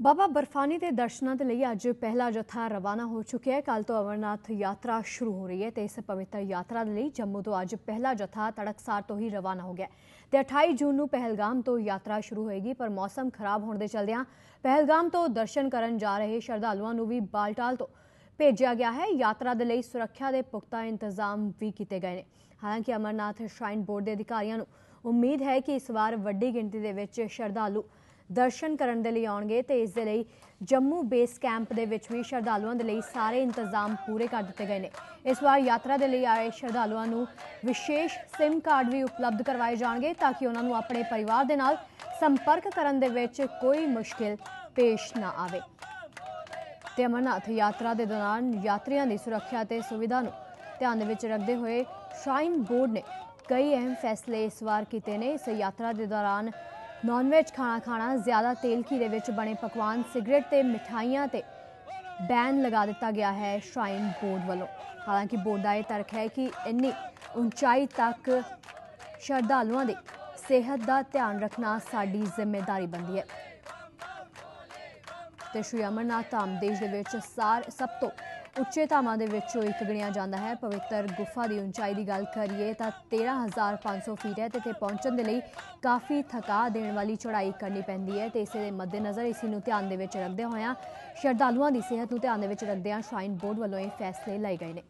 ਬਾਬਾ ਬਰਫਾਨੀ ਦੇ ਦਰਸ਼ਨਾਂ ਦੇ ਲਈ ਅੱਜ ਪਹਿਲਾ ਜਥਾ ਰਵਾਨਾ ਹੋ ਚੁੱਕਿਆ ਹੈ। ਕੱਲ ਤੋਂ ਅਮਰਨਾਥ ਯਾਤਰਾ ਸ਼ੁਰੂ ਹੋ ਰਹੀ ਹੈ ਤੇ ਇਸ ਪਵਿੱਤਰ ਯਾਤਰਾ ਦੇ ਲਈ ਜੰਮੂ ਤੋਂ ਅੱਜ ਪਹਿਲਾ ਜਥਾ ਤੜਕਸਾਰ ਤੋਂ ਹੀ ਰਵਾਨਾ ਹੋ ਗਿਆ ਹੈ। ਤੇ 28 ਜੂਨ ਨੂੰ ਪਹਿਲਗਾਮ ਤੋਂ ਯਾਤਰਾ ਸ਼ੁਰੂ ਹੋਏਗੀ, ਪਰ ਮੌਸਮ ਖਰਾਬ ਹੋਣ ਦੇ ਚਲਦਿਆਂ ਪਹਿਲਗਾਮ ਤੋਂ ਦਰਸ਼ਨ ਕਰਨ ਜਾ ਰਹੇ ਸ਼ਰਧਾਲੂਆਂ ਨੂੰ ਵੀ ਬਾਲਟਾਲ ਤੋਂ ਭੇਜਿਆ ਗਿਆ ਹੈ। ਯਾਤਰਾ ਦੇ ਲਈ ਸੁਰੱਖਿਆ ਦੇ ਪੁਖਤਾ ਇੰਤਜ਼ਾਮ ਵੀ ਕੀਤੇ ਗਏ ਨੇ। ਹਾਲਾਂਕਿ ਅਮਰਨਾਥ ਸ਼ਰਾਈਨ ਬੋਰਡ ਦੇ ਅਧਿਕਾਰੀਆਂ ਨੂੰ ਉਮੀਦ ਹੈ ਕਿ ਇਸ ਵਾਰ ਵੱਡੀ ਗਿਣਤੀ ਦੇ ਵਿੱਚ ਸ਼ਰਧਾਲੂ ਦਰਸ਼ਨ ਕਰਨ ਦੇ ਲਈ ਆਉਣਗੇ ਤੇ ਇਸ ਦੇ ਲਈ ਜੰਮੂ ਬੇਸ ਕੈਂਪ ਦੇ ਵਿੱਚ ਵੀ ਸ਼ਰਧਾਲੂਆਂ ਦੇ ਲਈ ਸਾਰੇ ਇੰਤਜ਼ਾਮ ਪੂਰੇ ਕਰ ਦਿੱਤੇ ਗਏ ਨੇ। ਇਸ ਵਾਰ ਯਾਤਰਾ ਦੇ ਲਈ ਆਏ ਸ਼ਰਧਾਲੂਆਂ ਨੂੰ ਵਿਸ਼ੇਸ਼ SIM ਕਾਰਡ ਵੀ ਉਪਲਬਧ ਕਰਵਾਏ ਜਾਣਗੇ ਤਾਂ ਕਿ ਉਹਨਾਂ ਨੂੰ ਆਪਣੇ ਪਰਿਵਾਰ ਦੇ ਨਾਲ ਸੰਪਰਕ ਕਰਨ ਦੇ ਵਿੱਚ ਕੋਈ ਮੁਸ਼ਕਿਲ ਪੇਸ਼ ਨਾ ਆਵੇ। ਤੇ ਅਮਰਨਾਥ ਯਾਤਰਾ ਦੇ ਦੌਰਾਨ ਯਾਤਰੀਆਂ ਦੀ ਸੁਰੱਖਿਆ ਤੇ ਸੁਵਿਧਾ ਨੂੰ ਧਿਆਨ ਦੇ ਵਿੱਚ ਰੱਖਦੇ ਹੋਏ ਸ਼ਰਾਈਨ ਬੋਰਡ ਨੇ ਕਈ ਅਹਿਮ ਫੈਸਲੇ ਇਸ ਵਾਰ ਕੀਤੇ ਨੇ। ਇਸ ਯਾਤਰਾ ਦੇ ਦੌਰਾਨ ਨਾਨ ਵੈਜ ਖਾਣਾ ਖਾਣਾ ਜ਼ਿਆਦਾ ਤੇਲ ਘੀ ਦੇ ਵਿੱਚ ਬਣੇ ਪਕਵਾਨ, ਸਿਗਰਟ ਤੇ ਮਿਠਾਈਆਂ ਤੇ ਬੈਨ ਲਗਾ ਦਿੱਤਾ ਗਿਆ ਹੈ ਸ਼ਰਾਈਨ ਬੋਰਡ ਵੱਲੋਂ। ਹਾਲਾਂਕਿ ਬੋਰਡ ਦਾ ਇਹ ਤਰਕ ਹੈ ਕਿ ਇੰਨੀ ਉਚਾਈ ਤੱਕ ਸ਼ਰਧਾਲੂਆਂ ਦੀ ਸਿਹਤ ਦਾ ਧਿਆਨ ਰੱਖਣਾ ਸਾਡੀ ਜ਼ਿੰਮੇਵਾਰੀ ਬਣਦੀ ਹੈ। ਤੇ ਸ਼੍ਰੀ ਅਮਰਨਾਥ ਧਾਮ ਦੇਸ਼ ਦੇ ਵਿੱਚ ਸਾਰ, ਸਭ ਤੋਂ ਉੱਚੇ ਧਾਮਾਂ ਦੇ ਵਿੱਚੋਂ ਇੱਕ ਗਿਣਿਆ ਜਾਂਦਾ ਹੈ। ਪਵਿੱਤਰ ਗੁਫਾ ਦੀ ਉਚਾਈ ਦੀ ਗੱਲ ਕਰੀਏ ਤਾਂ 13500 ਫੀਟ ਹੈ ਤੇ ਇੱਥੇ ਪਹੁੰਚਣ ਦੇ ਲਈ ਕਾਫੀ ਥਕਾ ਦੇਣ ਵਾਲੀ ਚੜ੍ਹਾਈ ਕਰਨੀ ਪੈਂਦੀ ਹੈ ਤੇ ਇਸੇ ਦੇ ਮੱਦੇਨਜ਼ਰ ਇਸ ਨੂੰ ਧਿਆਨ ਦੇ ਵਿੱਚ ਰੱਖਦੇ ਹੋਇਆਂ ਸ਼ਰਧਾਲੂਆਂ ਦੀ ਸਿਹਤ ਨੂੰ ਧਿਆਨ ਦੇ ਵਿੱਚ ਰੱਖਦਿਆਂ ਸ਼ਰਾਈਨ ਬੋਰਡ ਵੱਲੋਂ ਇਹ ਫੈਸਲੇ ਲਏ ਗਏ ਨੇ।